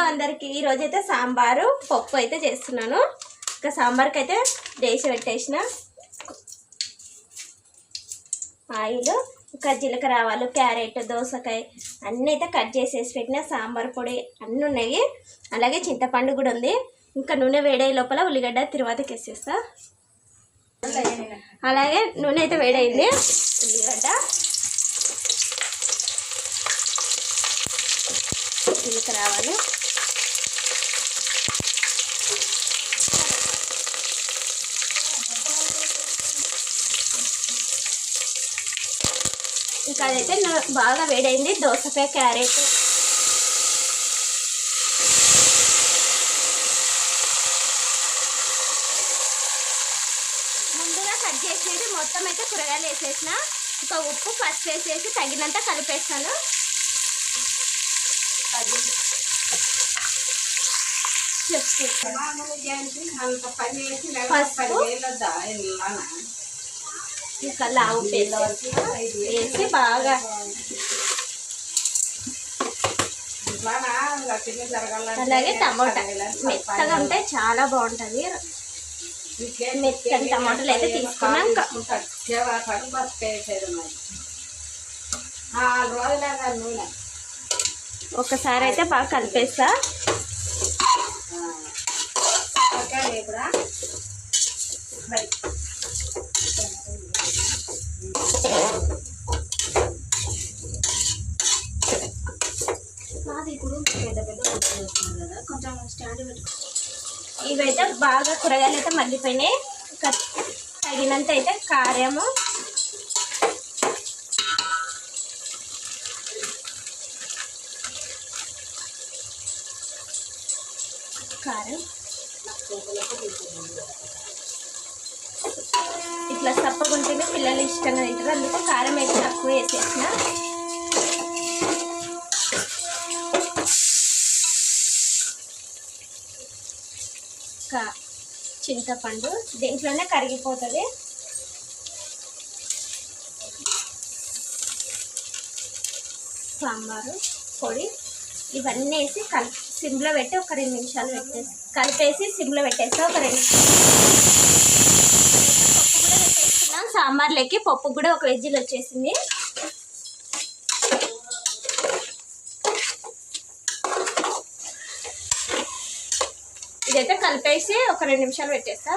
Hello అందరికి ఈరోజు అయితే సాంబారు పప్పు అయితే చేస్తున్నాను. ఇంకా సాంబార్కి అయితే వేసి పెట్టేసిన ఆయిల్ ఇంకా జీలకర్ర ఆవాలు క్యారెట్ దోసకాయ అన్నీ అయితే కట్ చేసేసి పెట్టిన సాంబార్ పొడి అన్నీ ఉన్నాయి. అలాగే చింతపండు కూడా ఉంది. ఇంకా నూనె వేడయ్యే లోపల ఉల్లిగడ్డ తిరువాతకి వేసేస్తా అలాగే నూనె అయితే వేడైంది. ఉల్లిగడ్డ. జీలకర్ర ఆవాలు ఇంకా అదైతే బాగా వేడైంది దోసకాయ క్యారెట్. ముందుగా కట్ చేసేది మొత్తం అయితే కూరగాయలు వేసేసిన. ఇంకా ఉప్పు పసుపు వేసేసి తగినంత కలిపేస్తాను. పసుపు. ఇంకా లావు పేస్ట్ వేసి బాగా? అలాగే టమాటా. మెత్తగా ఉంటే చాలా బాగుంటుంది. మెత్తని టమాటాలు అయితే తీసుకున్నాం ఒకసారి అయితే బాగా కలిపేస్తా. ఇప్పుడు మాది ఇప్పుడు పెద్ద పెద్ద ముక్కలు వస్తుంది కదా కొంచెం స్టాండ్ పెట్టుకో. ఇవైతే బాగా కూరగాయలు అయితే మళ్ళీ పైన తగినంత అయితే కారము కారం ఇట్లా సప్పగుంటేనే పిల్లలు ఇష్టంగా తింటారు. అందుకు కారం అయితే తక్కువ వేసేసిన. చింతపండు దీంట్లోనే కరిగిపోతుంది. సాంబారు పొడి ఇవన్నీ వేసి కలి సిమ్లో పెట్టి ఒక రెండు నిమిషాలు పెట్టేసి కలిపేసి సిమ్లో పెట్టేస్తే ఒక రెండు నిమిషాలు. కూడా సాంబార్లోకి పప్పు కూడా ఒక వెజ్జీలు వచ్చేసింది. ఇదైతే కలిపేసి ఒక రెండు నిమిషాలు పెట్టేస్తా.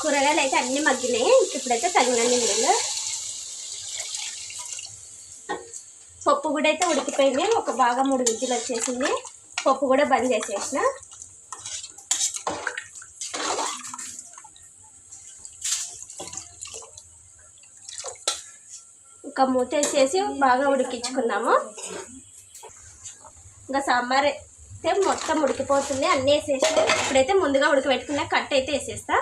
కూరగాయలు అయితే అన్నీ మగ్గినాయి. ఇప్పుడైతే తగినన్ని నీళ్ళు. పప్పు కూడా అయితే ఉడికిపోయింది. ఒక బాగా మూడు విజులు వచ్చేసింది. పప్పు కూడా బంద్ చేసేసిన. ఇంకా మూత వేసేసి బాగా ఉడికించుకున్నాము. ఇంకా సాంబార్ అయితే మొత్తం ఉడికిపోతుంది. అన్నీ వేసేసి ఇప్పుడైతే ముందుగా ఉడకబెట్టుకున్న కట్ అయితే వేసేస్తా.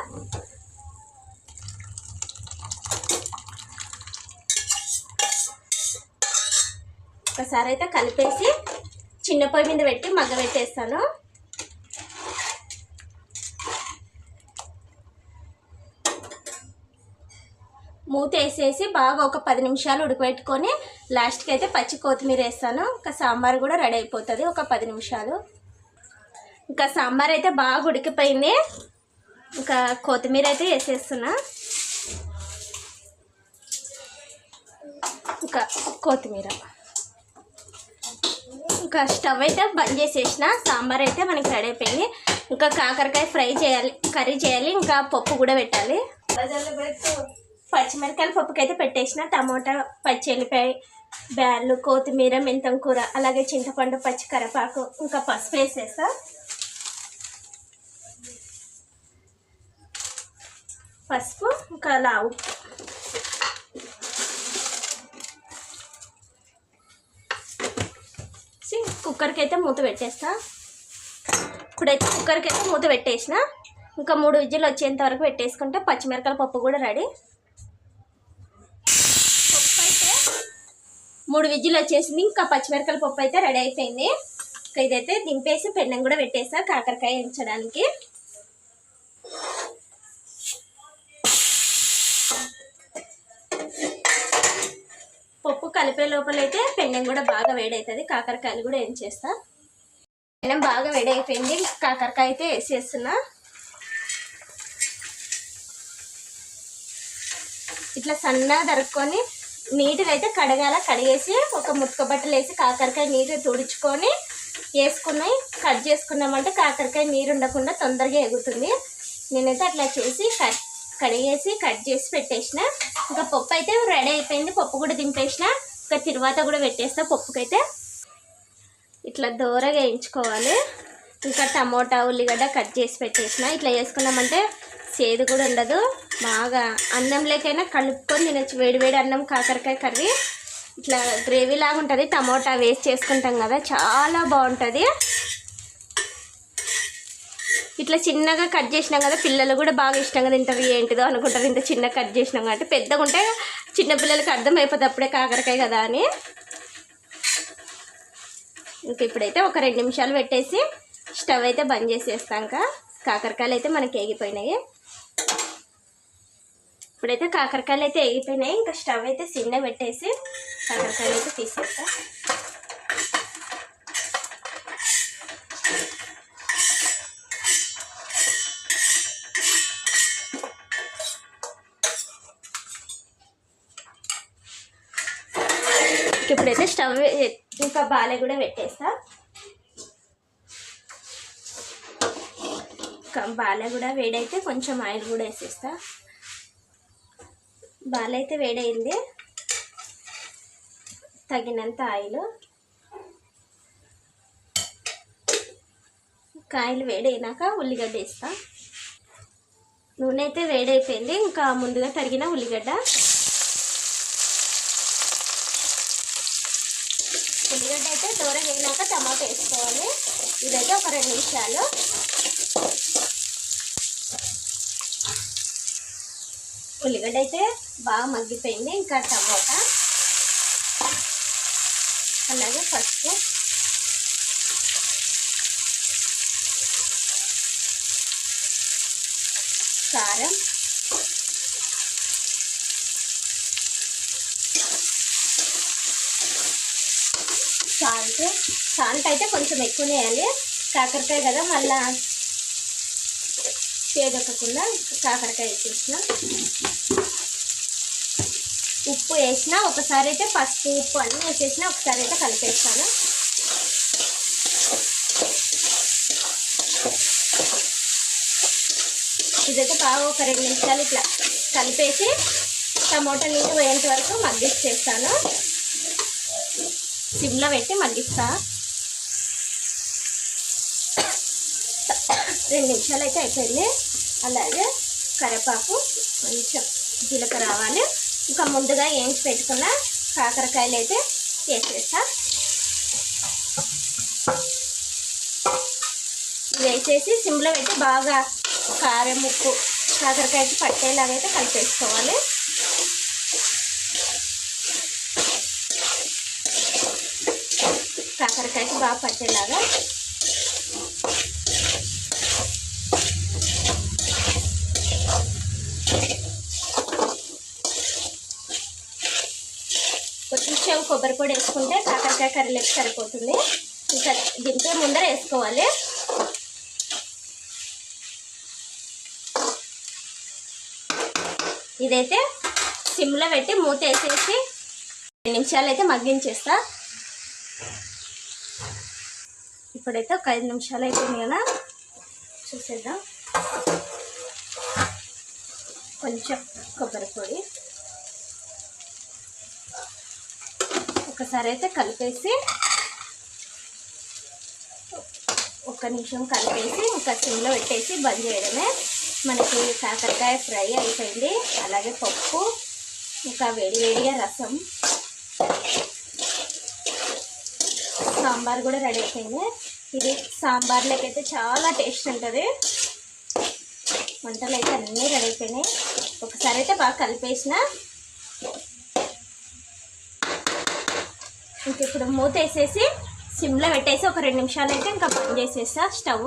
ఒకసారి అయితే కలిపేసి చిన్న పొయ్యి మీద పెట్టి మగ్గ పెట్టేస్తాను మూత వేసేసి బాగా ఒక పది నిమిషాలు ఉడకబెట్టుకొని లాస్ట్కి అయితే పచ్చి కొత్తిమీర వేస్తాను. ఇంకా సాంబార్ కూడా రెడీ అయిపోతుంది. ఒక పది నిమిషాలు. ఇంకా సాంబార్ అయితే బాగా ఉడికిపోయింది. ఇంకా కొత్తిమీర అయితే వేసేస్తున్నా. ఇంకా కొత్తిమీర. ఇంకా స్టవ్ అయితే బంద్ చేసేసిన. సాంబార్ అయితే మనకి రెడీ అయిపోయింది. ఇంకా కాకరకాయ ఫ్రై చేయాలి కర్రీ చేయాలి. ఇంకా పప్పు కూడా పెట్టాలి. పచ్చిమిరకాయల పప్పుకి అయితే పెట్టేసిన టమోటా పచ్చి బ్యాళ్ళు కొత్తిమీర మెంతం కూర అలాగే చింతపండు పచ్చి కరివేపాకు ఇంకా పసుపు వేసేస్తా. పసుపు ఇంకా లావు ఉప్పు. కుక్కర్కి అయితే మూత పెట్టేస్తా. ఇప్పుడైతే కుక్కర్కి అయితే మూత పెట్టేసిన. ఇంకా మూడు విజిల్ వచ్చేంత వరకు పెట్టేసుకుంటే పచ్చిమిరకాయల పప్పు కూడా రెడీ పప్పు అయితే మూడు విజిల్ వచ్చేసింది. ఇంకా పచ్చిమిరకాయల పప్పు అయితే రెడీ అయిపోయింది. ఇంకా ఇదైతే దింపేసి పెన్నం కూడా పెట్టేసా కాకరకాయ ఎంచడానికి. పప్పు కలిపే లోపల అయితే పెన్నెం కూడా బాగా వేడవుతుంది కాకరకాయలు కూడా ఏం చేస్తా పెనం బాగా వేడి అయిపోయింది కాకరకాయ అయితే వేసేస్తున్నా. ఇట్లా సన్నగా దరుక్కొని నీట్గా అయితే కడగాల కడిగేసి ఒక ముక్క బట్టలు వేసి కాకరకాయ నీరు తుడుచుకొని వేసుకున్నాయి. కట్ చేసుకున్నామంటే కాకరకాయ నీరు ఉండకుండా తొందరగా ఎగుతుంది నేనైతే అట్లా చేసి కట్ కడిగేసి కట్ చేసి పెట్టేసిన. ఇంకా పప్పు అయితే రెడీ అయిపోయింది. పప్పు కూడా దింపేసిన. ఇంకా తర్వాత కూడా పెట్టేస్తా పప్పుకైతే. ఇట్లా దూరగా వేయించుకోవాలి. ఇంకా టమోటా ఉల్లిగడ్డ కట్ చేసి పెట్టేసిన. ఇట్లా వేసుకున్నామంటే చేదు కూడా ఉండదు. బాగా అన్నంలోకైనా కలుపుకొని తినచ్చు. వేడి వేడి అన్నం కాకరకాయ కర్రీ. ఇట్లా గ్రేవీ లాగా ఉంటుంది. టమోటా వేస్ట్ చేసుకుంటాం కదా. చాలా బాగుంటుంది. ఇట్లా చిన్నగా కట్ చేసినాం కదా. పిల్లలు కూడా బాగా ఇష్టంగా తింటారు. ఏంటిదో అనుకుంటారు. ఇంత చిన్న కట్ చేసినాం కాబట్టి పెద్దగా ఉంటే చిన్నపిల్లలకి అర్థమైపోతుంది అప్పుడే కాకరకాయ కదా అని. ఇంక ఇప్పుడైతే ఒక రెండు నిమిషాలు పెట్టేసి స్టవ్ అయితే బంద్ చేసేస్తాక కాకరకాయలు అయితే మనకి ఏగిపోయినాయి. ఇప్పుడైతే కాకరకాయలు అయితే ఎగిపోయినాయి ఇంకా స్టవ్ అయితే సిన్న పెట్టేసి కాకరకాయలు అయితే తీసేస్తా. ఇప్పుడైతే స్టవ్ ఇంకా బాలే కూడా పెట్టేస్తా. ఇంకా బాలే కూడా వేడైతే కొంచెం ఆయిల్ కూడా వేసేస్తా. బాలైతే వేడైంది తగినంత ఆయిల్. కాయలు వేడైనాక ఉల్లిగడ్డ వేస్తా. నూనె అయితే వేడైపోయింది ఇంకా ముందుగా తరిగిన ఉల్లిగడ్డ. ఉల్లిగడ్డ అయితే దూరం వేయినాక టమాటా వేసుకోవాలి. ఇదైతే ఒక రెండు నిమిషాలు. ఉల్లిగడ్డ అయితే బాగా మగ్గిపోయింది. ఇంకా టమాటా అలాగే పసుపు. కారం. సాల్ట్. సాల్ట్ అయితే కొంచెం ఎక్కువ వేయాలి. కాకరకాయ కదా మళ్ళా చేదొక్కకుండా కాకరకాయ వేసేసినాం. ఉప్పు వేసిన ఒకసారి అయితే పసుపు ఉప్పు అన్నీ వేసేసిన ఒకసారి అయితే కలిపేస్తాను. ఇదైతే బాగా ఒక రెండు నిమిషాలు ఇట్లా కలిపేసి టమోటా నీళ్ళు పోయేంత వరకు మగ్గిచ్చేస్తాను. సిమ్లో పెట్టి మగ్గిస్తా. రెండు నిమిషాలు అయితే అయిపోయింది. అలాగే కరివేపాకు కొంచెం జీలకర్ర రావాలి ఇంకా ముందుగా ఏంచి పెట్టుకున్న కాకరకాయలు అయితే వేసేస్తా. వేసేసి సిమ్లో పెట్టి బాగా కారం ఉప్పు కాకరకాయకి పట్టేలాగైతే కలిపేసుకోవాలి. కాకరకాయకి బాగా పట్టేలాగా కొంచెం కొబ్బరి పొడి వేసుకుంటే కాకరకాయ కర్రీలోకి సరిపోతుంది. ఇంకా దింపే ముందర వేసుకోవాలి. ఇదైతే సిమ్లో పెట్టి మూత వేసేసి రెండు నిమిషాలు అయితే మగ్గించేస్తా. ఇప్పుడైతే ఒక ఐదు నిమిషాలు అయిపోయింది కదా. చూసేద్దాం. కొంచెం కొబ్బరి పొడి. ఒకసారి అయితే కలిపేసి ఒక నిమిషం కలిపేసి ఇంకా సిమ్లో పెట్టేసి బంద్ చేయడమే. మనకి కాకరకాయ ఫ్రై అయిపోయింది. అలాగే పప్పు ఇంకా వేడి వేడిగా రసం. సాంబార్ కూడా రెడీ అయిపోయింది. ఇది సాంబార్లోకి అయితే చాలా టేస్ట్ ఉంటుంది. వంటలు అయితే అన్నీ రెడీ అయిపోయినాయి. ఒకసారి అయితే బాగా కలిపేసిన. ఇంక ఇప్పుడు మూత వేసేసి సిమ్లో పెట్టేసి ఒక రెండు నిమిషాలు అయితే ఇంకా బంద్ చేసేస్తా స్టవ్.